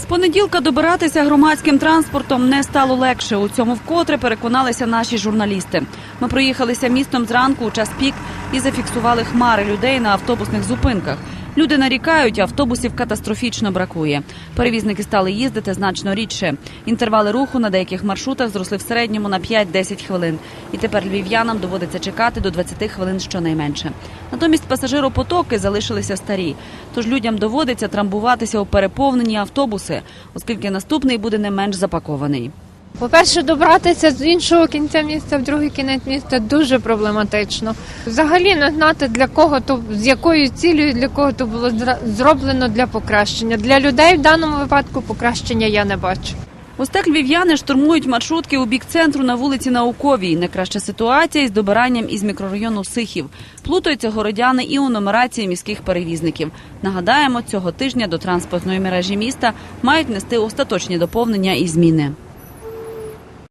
З понеділка добиратися громадським транспортом не стало легше. У цьому вкотре переконалися наші журналісти. Ми проїхалися містом зранку у час пік і зафіксували хмари людей на автобусних зупинках. Люди нарікають, автобусів катастрофічно бракує. Перевізники стали їздити значно рідше. Інтервали руху на деяких маршрутах зросли в середньому на 5-10 хвилин. І тепер львів'янам доводиться чекати до 20 хвилин щонайменше. Натомість пасажиропотоки залишилися старі. Тож людям доводиться трамбуватися у переповнені автобуси, оскільки наступний буде не менш запакований. По-перше, добратися з іншого кінця міста в другий кінець міста дуже проблематично. Взагалі не знати для кого то з якою цілею для кого то було зроблено для покращення. Для людей в даному випадку покращення я не бачу. Ось львів'яни штурмують маршрутки у бік центру на вулиці Науковій. Найкраща ситуація із добиранням із мікрорайону Сихів. Плутаються городяни і у нумерації міських перевізників. Нагадаємо, цього тижня до транспортної мережі міста мають нести остаточні доповнення і зміни.